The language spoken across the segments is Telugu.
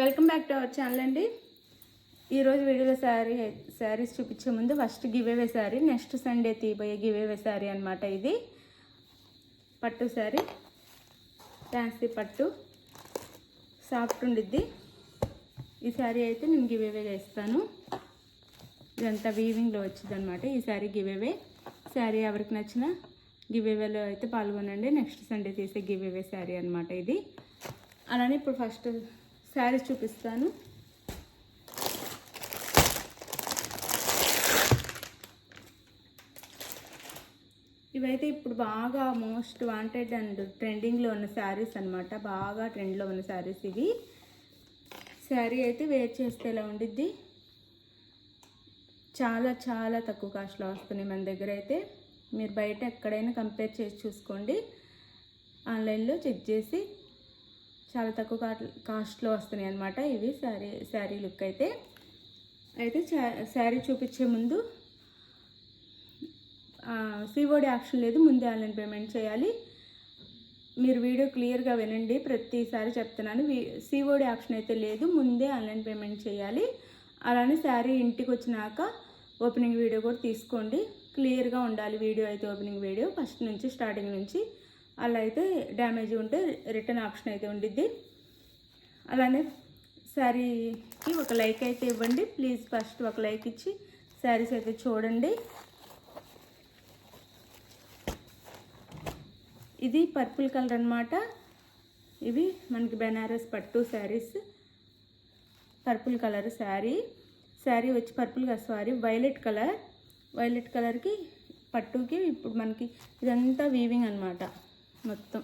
Welcome back to our channel అండి ఈరోజు వీడియోలో శారీ శారీస్ చూపించే ముందు first giveaway sari next Sunday తీయబోయే giveaway sari అనమాట ఇది పట్టు శారీ ఫ్యాన్సీ పట్టు సాఫ్ట్ ఉండిద్ది ఈ శారీ అయితే నేను గివేవే వేస్తాను ఇదంతా వీవింగ్లో వచ్చిందనమాట ఈ శారీ గివేవే శారీ ఎవరికి నచ్చిన గివేవేలో అయితే పాల్గొనండి నెక్స్ట్ సండే తీసే గివేవే శారీ అనమాట ఇది అలానే ఇప్పుడు ఫస్ట్ శారీ చూపిస్తాను ఇవైతే ఇప్పుడు బాగా మోస్ట్ వాంటెడ్ అండ్ ట్రెండింగ్లో ఉన్న శారీస్ అనమాట బాగా ట్రెండ్లో ఉన్న శారీస్ ఇవి శారీ అయితే వేర్ చేస్తే ఎలా ఉండిద్ది చాలా చాలా తక్కువ కాస్ట్లో వస్తున్నాయి మన దగ్గర అయితే మీరు బయట ఎక్కడైనా కంపేర్ చేసి చూసుకోండి ఆన్లైన్లో చెక్ చేసి చాలా తక్కువ కా కాస్ట్లో వస్తున్నాయి అనమాట ఇవి శారీ శారీ లుక్ అయితే అయితే శారీ చూపించే ముందు సిఓడి ఆప్షన్ లేదు ముందే ఆన్లైన్ పేమెంట్ చేయాలి మీరు వీడియో క్లియర్గా వినండి ప్రతిసారి చెప్తున్నాను సిఓడి ఆప్షన్ అయితే లేదు ముందే ఆన్లైన్ పేమెంట్ చేయాలి అలానే శారీ ఇంటికి వచ్చినాక ఓపెనింగ్ వీడియో కూడా తీసుకోండి క్లియర్గా ఉండాలి వీడియో అయితే ఓపెనింగ్ వీడియో ఫస్ట్ నుంచి స్టార్టింగ్ నుంచి అలా అయితే డ్యామేజ్ ఉంటే రిటర్న్ ఆప్షన్ అయితే ఉండిద్ది అలానే శారీకి ఒక లైక్ అయితే ఇవ్వండి ప్లీజ్ ఫస్ట్ ఒక లైక్ ఇచ్చి శారీస్ అయితే చూడండి ఇది పర్పుల్ కలర్ అనమాట ఇవి మనకి బెనారస్ పట్టు శారీస్ పర్పుల్ కలర్ శారీ శారీ వచ్చి purple colour sorry violet colour violet కలర్కి పట్టుకి ఇప్పుడు మనకి ఇదంతా వీవింగ్ అనమాట మొత్తం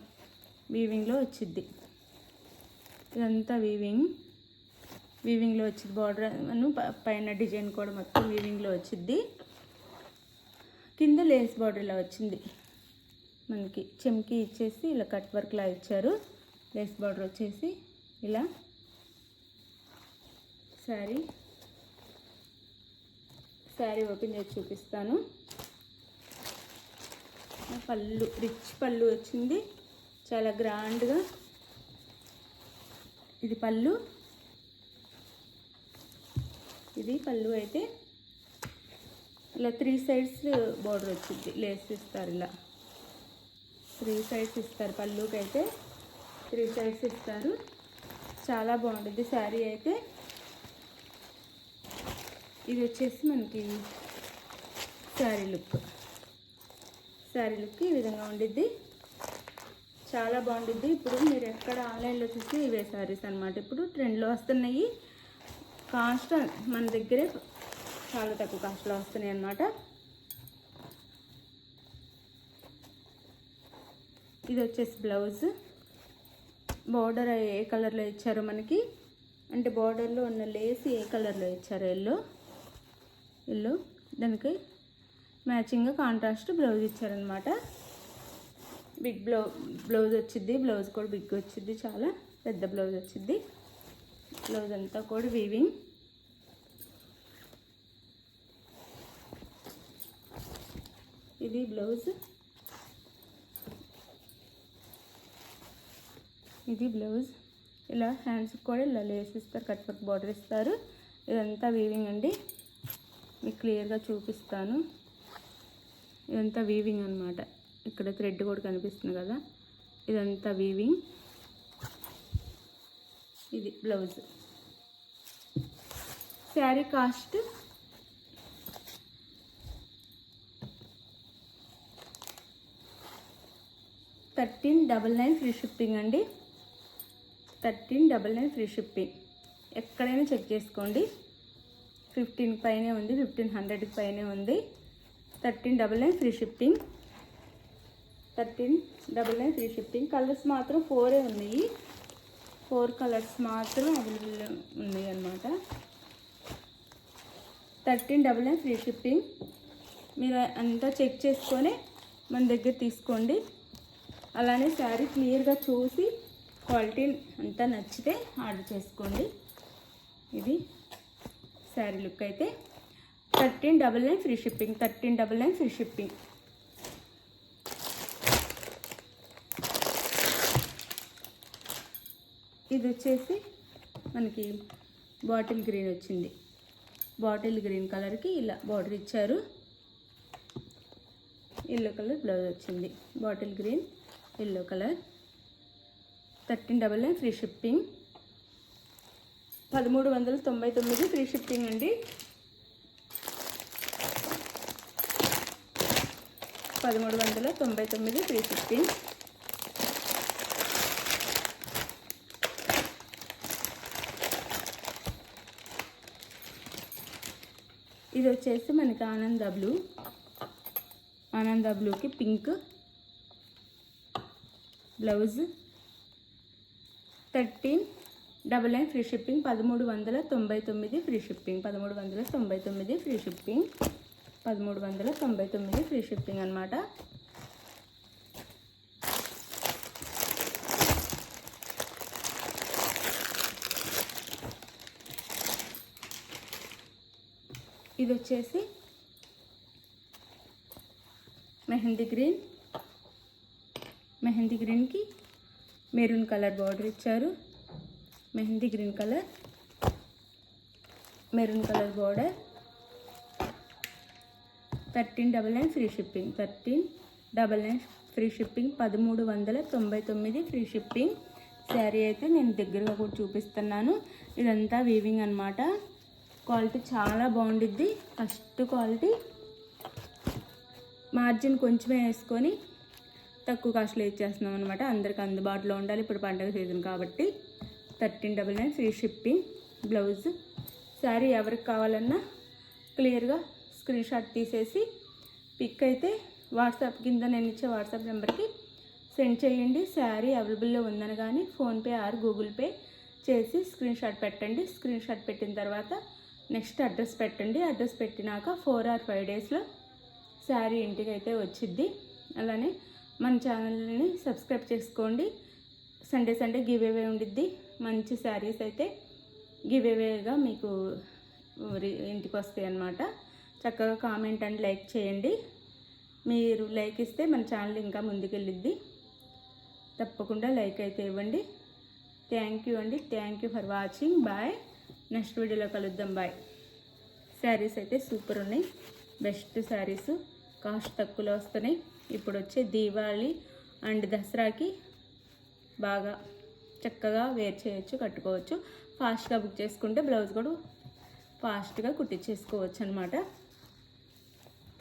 వీవింగ్లో వచ్చిద్ది ఇదంతా వీవింగ్ వీవింగ్లో వచ్చింది బార్డర్ పైన డిజైన్ కూడా మొత్తం వీవింగ్లో వచ్చింది కింద లేస్ బార్డర్ ఇలా వచ్చింది మనకి చెమ్కి ఇచ్చేసి ఇలా కట్ వర్క్లా ఇచ్చారు లేస్ బార్డర్ వచ్చేసి ఇలా శారీ శారీ ఓపెన్ చేసి చూపిస్తాను పళ్ళు రిచ్ పళ్ళు వచ్చింది చాలా గ్రాండ్గా ఇది పళ్ళు ఇది పళ్ళు అయితే ఇలా త్రీ సైడ్స్ బోర్డర్ వచ్చింది లేస్ ఇస్తారు ఇలా త్రీ సైడ్స్ ఇస్తారు పళ్ళుకి అయితే త్రీ సైడ్స్ ఇస్తారు చాలా బాగుంటుంది శారీ అయితే ఇది వచ్చేసి మనకి శారీ లుక్ శారీ లుక్ ఈ విధంగా ఉండిద్ది చాలా బాగుండిద్ది ఇప్పుడు మీరు ఎక్కడ ఆన్లైన్లో చూసి ఇవే శారీస్ అనమాట ఇప్పుడు ట్రెండ్లో వస్తున్నాయి కాస్ట్ మన దగ్గరే చాలా తక్కువ కాస్ట్లో వస్తున్నాయి అన్నమాట ఇది వచ్చేసి బ్లౌజ్ బార్డర్ ఏ కలర్లో ఇచ్చారు మనకి అంటే బార్డర్లో ఉన్న లేస్ ఏ కలర్లో ఇచ్చారు ఎల్లో ఎల్లో దానికి మ్యాచింగ్ కాంట్రాస్ట్ బ్లౌజ్ ఇచ్చారనమాట బిగ్ బ్లౌ బ్లౌజ్ వచ్చింది బ్లౌజ్ కూడా బిగ్ వచ్చింది చాలా పెద్ద బ్లౌజ్ వచ్చింది బ్లౌజ్ అంతా కూడా వీవింగ్ ఇది బ్లౌజ్ ఇది బ్లౌజ్ ఇలా హ్యాండ్స్కి కూడా ఇలా లేస్ ఇస్తారు కట్ బార్డర్ ఇస్తారు ఇదంతా వీవింగ్ అండి మీకు క్లియర్గా చూపిస్తాను ఇదంతా వీవింగ్ అనమాట ఇక్కడ థ్రెడ్ కూడా కనిపిస్తుంది కదా ఇదంతా వీవింగ్ ఇది blouse sari cost thirteen double nine free shipping అండి thirteen double nine free shipping ఎక్కడైనా చెక్ చేసుకోండి ఫిఫ్టీన్ పైనే ఉంది ఫిఫ్టీన్ హండ్రెడ్కి పైనే ఉంది thirteen double nine free shifting thirteen double nine free shifting colours మాత్రం ఫోరే ఉన్నాయి ఫోర్ కలర్స్ మాత్రం అవైలబుల్ ఉన్నాయి అనమాట thirteen double nine free shifting మీరు అంతా చెక్ చేసుకొని మన దగ్గర తీసుకోండి అలానే శారీ క్లియర్గా చూసి క్వాలిటీ అంతా నచ్చితే ఆర్డర్ చేసుకోండి ఇది శారీ లుక్ అయితే thirteen double nine free shipping thirteen double nine free shipping ఇది వచ్చేసి మనకి బాటిల్ గ్రీన్ వచ్చింది బాటిల్ గ్రీన్ కలర్కి ఇలా బార్డర్ ఇచ్చారు ఎల్లో కలర్ బ్లౌజ్ వచ్చింది bottle green yellow colour thirteen double nine free shipping పదమూడు వందల తొంభై తొమ్మిది ఫ్రీ షిప్పింగ్ అండి పదమూడు వందల తొంభై తొమ్మిది త్రీ ఫిఫ్టీన్ ఇది వచ్చేసి మనకి ఆనంద బ్లూ ఆనంద బ్లూకి pink blouse thirteen double nine free shipping పదమూడు వందల తొంభై తొమ్మిది ఫ్రీ షిప్పింగ్ పదమూడు వందల తొంభై తొమ్మిది ఫ్రీ షిప్పింగ్ పదమూడు వందల తొంభై తొమ్మిది ఫ్రీ షిప్పింగ్ అనమాట ఇది వచ్చేసి మెహందీ గ్రీన్ మెహందీ గ్రీన్కి మెరూన్ కలర్ బార్డర్ ఇచ్చారు mehndi green colour maroon colour border thirteen double nine free shipping thirteen double nine free shipping పదమూడు వందల తొంభై తొమ్మిది ఫ్రీ షిప్పింగ్ శారీ అయితే నేను దగ్గరగా కూడా చూపిస్తున్నాను ఇదంతా వీవింగ్ అనమాట క్వాలిటీ చాలా బాగుండిద్ది ఫస్ట్ క్వాలిటీ మార్జిన్ కొంచెమే వేసుకొని తక్కువ కాస్ట్లో ఇచ్చేస్తున్నాం అనమాట అందరికి అందుబాటులో ఉండాలి ఇప్పుడు పండగ సీజన్ కాబట్టి thirteen double nine free shipping blouse sari ఎవరికి కావాలన్నా క్లియర్గా స్క్రీన్ షాట్ తీసేసి పిక్ అయితే వాట్సాప్ కింద నేను ఇచ్చే వాట్సాప్ నెంబర్కి సెండ్ చేయండి శారీ అవైలబుల్లో ఉందని కానీ ఫోన్పే ఆర్ గూగుల్ పే చేసి స్క్రీన్ షాట్ పెట్టండి స్క్రీన్ షాట్ పెట్టిన తర్వాత నెక్స్ట్ అడ్రస్ పెట్టండి అడ్రస్ పెట్టినాక ఫోర్ ఆర్ ఫైవ్ డేస్లో శారీ ఇంటికి అయితే వచ్చిద్ది అలానే మన ఛానల్ని సబ్స్క్రైబ్ చేసుకోండి సండే సండే గివ్ అవే ఉండిద్ది మంచి శారీస్ అయితే గివ్ అవేగా మీకు ఇంటికి వస్తాయి అన్నమాట చక్కగా కామెంట్ అండ్ లైక్ చేయండి మీరు లైక్ ఇస్తే మన ఛానల్ ఇంకా ముందుకెళ్ళిద్ది తప్పకుండా లైక్ అయితే ఇవ్వండి థ్యాంక్ యూ అండి thank you for watching bye next వీడియోలో కలుద్దాం బాయ్ శారీస్ అయితే సూపర్ ఉన్నాయి బెస్ట్ శారీస్ కాస్ట్ తక్కువలో వస్తున్నాయి ఇప్పుడు వచ్చే దీవాళి అండ్ దసరాకి బాగా చక్కగా వేర్ చేయొచ్చు కట్టుకోవచ్చు ఫాస్ట్గా బుక్ చేసుకుంటే బ్లౌజ్ కూడా ఫాస్ట్గా కుట్టించేసుకోవచ్చు అనమాట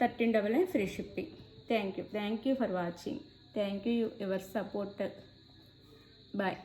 1399 free shipping. Thank you for watching. Thank you your support. Bye.